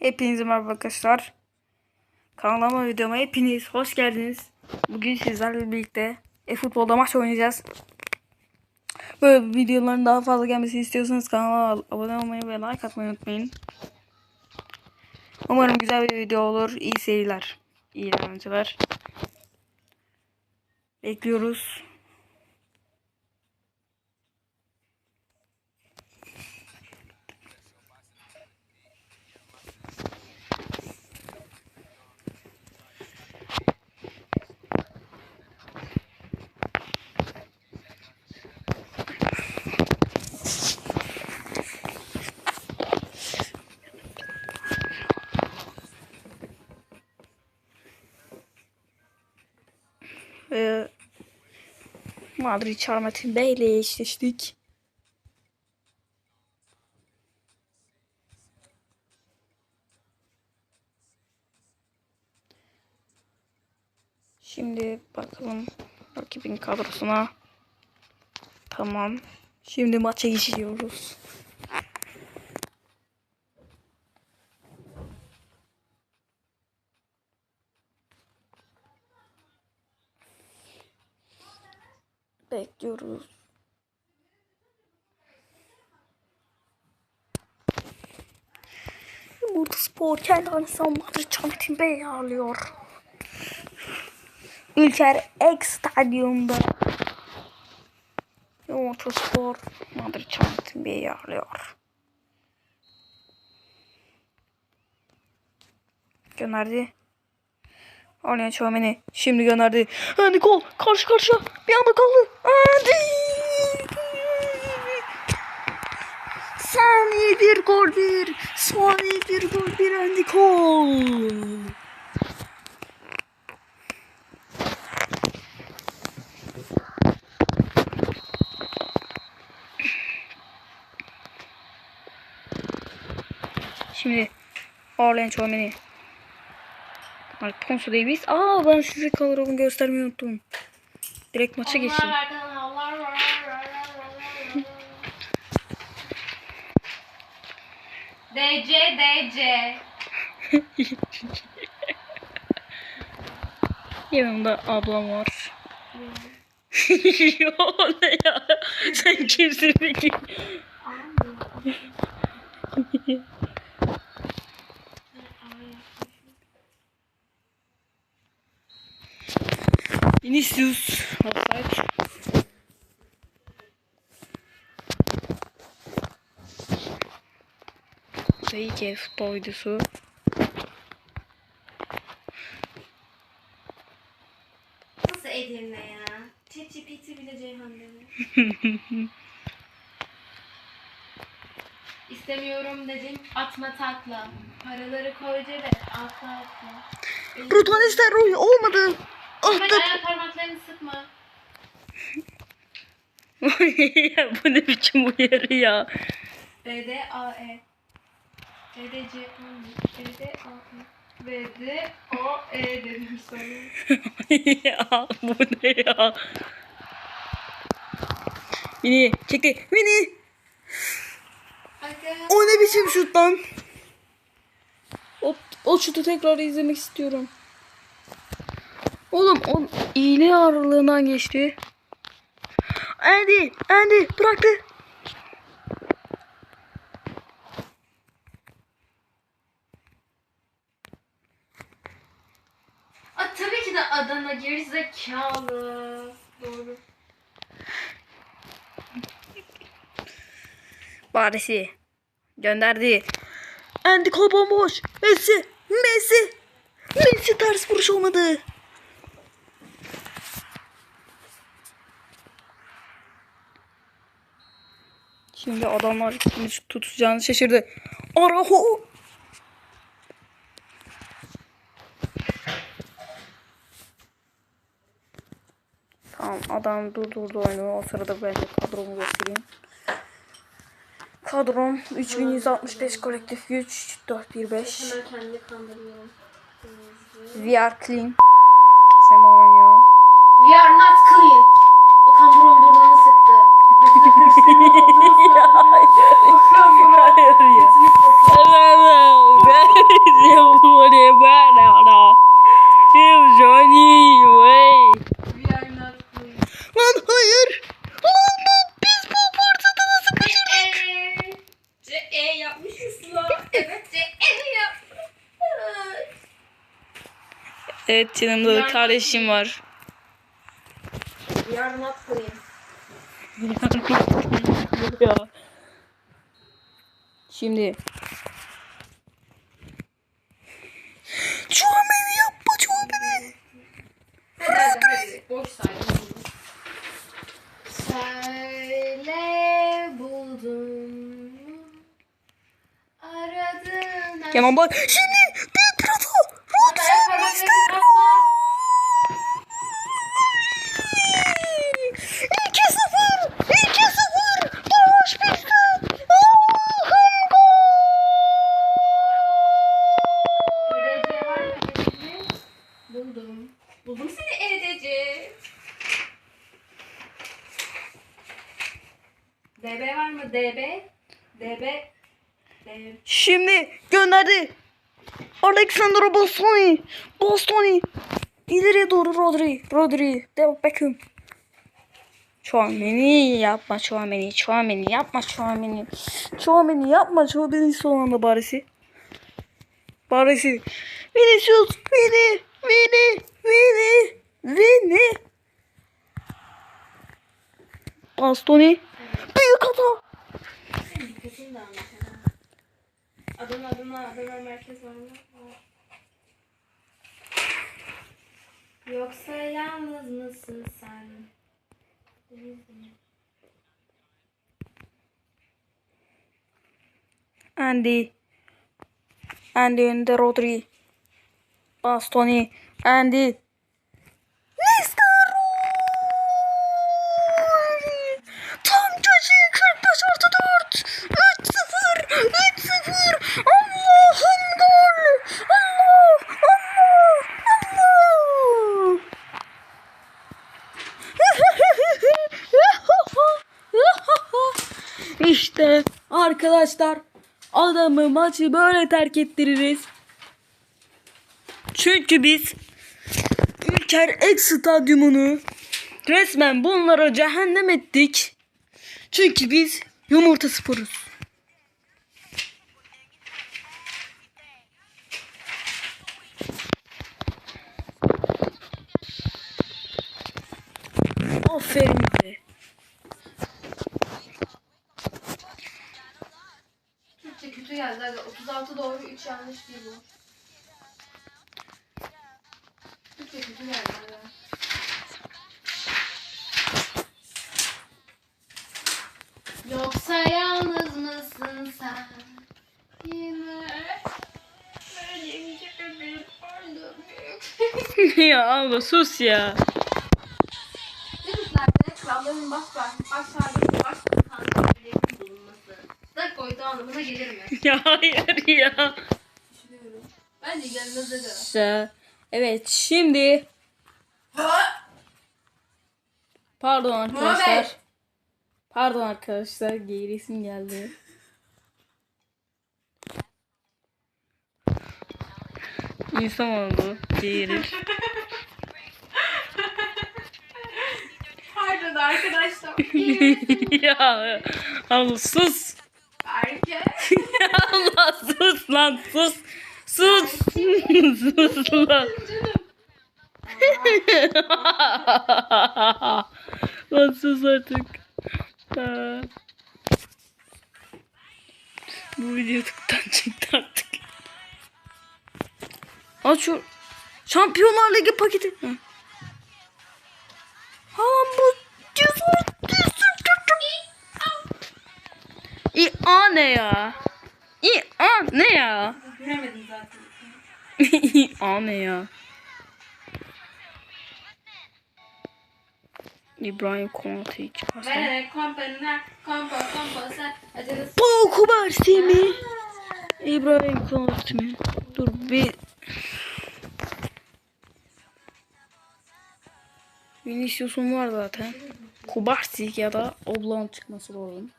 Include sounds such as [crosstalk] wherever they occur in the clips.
Hepinize merhaba arkadaşlar. Kanalıma videoma hepiniz hoş geldiniz. Bugün sizlerle birlikte e-futbolda maç oynayacağız. Böyle videoların daha fazla gelmesini istiyorsanız kanala abone olmayı ve like atmayı unutmayın. Umarım güzel bir video olur. İyi seyirler. İyi eğlenceler. Bekliyoruz. Ve Madrid Çarmetin Bey ile eşleştik. Şimdi bakalım rakibin kadrosuna. Tamam. Şimdi maça geçiyoruz. Bekliyoruz. Burada spor kendi anısal Madrid Çantin Bey ağırlıyor. Ülker X stadyumda. Yumurta Spor Madrid Çantin Bey ağırlıyor. Gönderdi. Oraya Çomeni şimdi gönderdi. Hadi gol karşı karşıya bir anda kaldı. Hadi. Saniye bir gol bir. Saniye bir gol bir Cole. Şimdi Orlean Çomeni. Alfonso Davies. Aa ben size kadromu göstermeyi unuttum. Direkt maça var. [laughs] DC DC. [laughs] Yanımda ablam var. [laughs] Yo ne ya? Sen kimsin peki? Vinicius. Offside. Tabii ki futbol videosu. Nasıl Edirne ya? ChatGPT bile Ceyhan dedi. [laughs] İstemiyorum dedim atma takla. Paraları koy cebe atla atla. Rıdvan İsterroy olmadı. Hemen Attı. ayak parmaklarını sıkma. [laughs] ya bu ne biçim uyarı ya. B D A E. B D C. B D A E. B D O E dedim sonra. [laughs] ya bu ne ya? Vini çekti. Aga. O ne biçim şut lan? O, o şutu tekrar izlemek istiyorum. Oğlum o iğne ağırlığından geçti. Andy, Andy bıraktı. Aa, tabii ki de Adana gerizekalı. Doğru. Baresi gönderdi. Andy Cole bomboş. Messi, Messi. Messi ters vuruş olmadı. Şimdi adamlar kimi tutacağını şaşırdı. Araho. Tamam adam durdurdu oyunu. O sırada ben de kadromu göstereyim. Kadrom 3165 kolektif güç 415 Hemen kendini kandırıyorum. VR clean Sem oynuyor. We are not clean. Okan Burun. Johnny, wey. Lan hayır. Lan bu biz bu portada nasıl kaçırdık? C E yapmışız lan. Evet C E yapmışız. Evet yanımda kardeşim var. We are not clean. Şu an beni yapma beni. Hadi hadi hadi. Boş saydım. Söyle buldum. Aradın. Kenan bak şimdi bir prata. Hadi hadi hadi. İki sıfır. İki sıfır. Boş bitti. Allah'ım gol. EDC var mı EDC? Buldum. Buldum seni EDC. DB var mı? DB? DB? DB. Şimdi gönderdi. Alexander Bastoni. Bastoni. İleriye doğru Rodri. Rodri. Devam Beckham. Chouameni yapma Chouameni. Chouameni yapma Chouameni. Chouameni yapma Chouameni son anda barisi. Barisi. Vinicius. Vini. Vini. Vini. Vini. Bastoni. Anlat. Adana Adana Adana merkez var mı? Yoksa yalnız mısın sen? Andy. Andy önünde Rodri. Bastoni. Andy. İşte arkadaşlar adamı maçı böyle terk ettiririz. Çünkü biz Ülker Ek Stadyumunu resmen bunlara cehennem ettik. Çünkü biz yumurta sporuz. Aferin bize. Türkçe kötü geldi. Aga. 36 doğru 3 yanlış değil bu. Türkçe kötü geldi. Aga. Yoksa yalnız mısın sen? Yine benim gibi bir [laughs] ya abla sus ya. Denizlerde kralların baş baş baş bulunması. Koyduğu anlamına gelir mi? [laughs] Ya hayır ya. Düşünüyorum. Bence gelmez. Güzel. Evet şimdi Pardon arkadaşlar. Muhammed. Pardon arkadaşlar gerisim geldi. İnsan oldu. Geğirir. Pardon arkadaşlar. [laughs] ya Allah sus. Erkek. [laughs] Allah sus lan sus. Sus. [laughs] sus lan. [laughs] lan sus artık. Ha. Bu video YouTube'dan çıktı artık. Aç şu Şampiyonlar Ligi paketi. Hı. A ne ya? İ a ne ya? Göremedim zaten. [laughs] İ a ne ya? İbrahim sen acelesi. Paul Kubarsi mi? İbrahim Konate mi? Dur bir... Vinicius'un var zaten. Kubarsi ya da Oblak'ın çıkması lazım.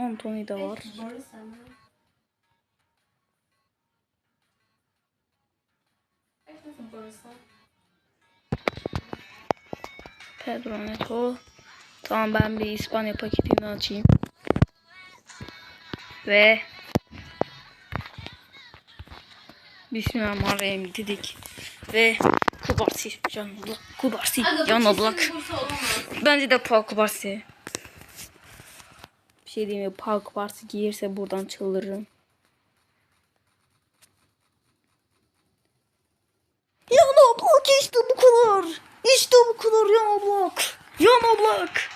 Anthony de var. Pedro Neto. Tamam ben bir İspanya paketini açayım. Ve Bismillahirrahmanirrahim dedik. Ve Kubarsi Can Oblak. Kubarsi Can Oblak. Bence de Paul Kubarsi. Bir şey diyeyim mi? Paul Kubarsi giyirse buradan çıldırırım. Yan oblak işte bu kadar. İşte bu kadar yan oblak. Yan oblak.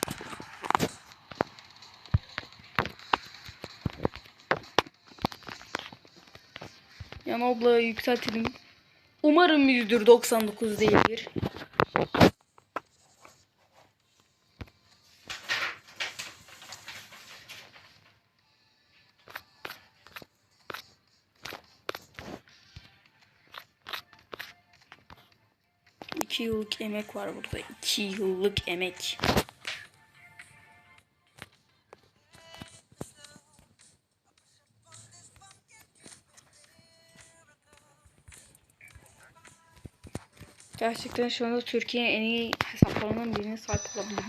Yan oblağı yükseltelim. Umarım yüzdür 99 değildir. İki yıllık emek var burada. İki yıllık emek. Gerçekten şu anda Türkiye'nin en iyi hesaplarından birine sahip olabilirim.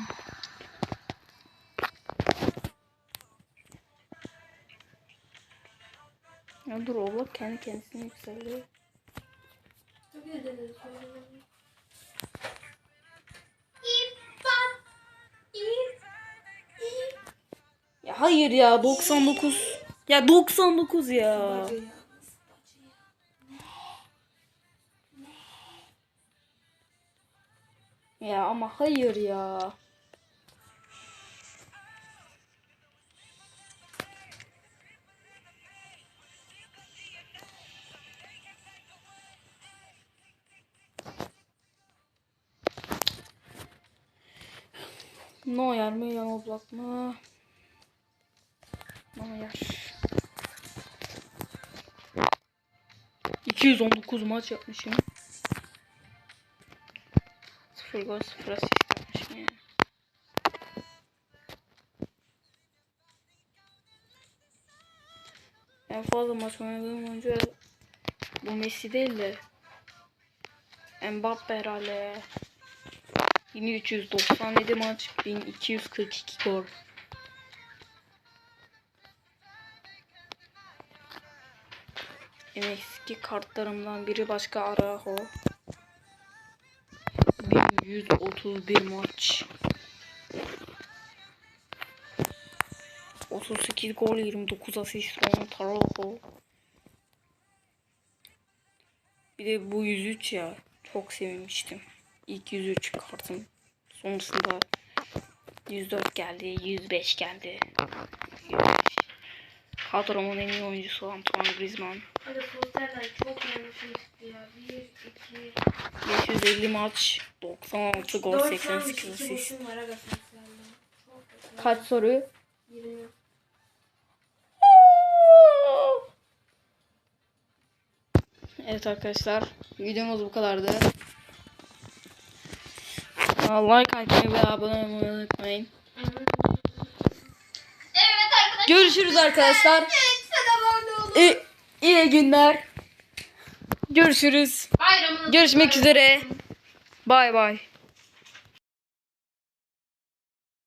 Ya dur oğlum kendi kendisine yükseldi. Hayır ya 99. Ya 99 ya. Ya ama hayır ya. Neuer mi yan oblak mı? Neuer. 219 maç yapmışım. 0 gol 0 asist yapmışım yani. En fazla maç oynadığım oyuncu bu Messi değil de Mbappe herhalde. 1397 maç 1242 gol. Eski kartlarımdan biri başka Araho. 1131 maç. 38 gol 29 asist Ron Taraho. Bir de bu 103 ya. Çok sevinmiştim. İlk 103 kartım. Sonrasında 104 geldi, 105 geldi. 105. Kadromun en iyi oyuncusu Antoine Griezmann. Hadi posterler çok yanlışım çıktı ya. 1, 2, 550 maç, 96 gol, 4 88 2 asist. Kaç soru? 20. Evet arkadaşlar, videomuz bu kadardı. Like atmayı ve abone olmayı unutmayın. Görüşürüz arkadaşlar. İyi, iyi günler. Görüşürüz. Bayramınız Görüşmek üzere. Bay bay.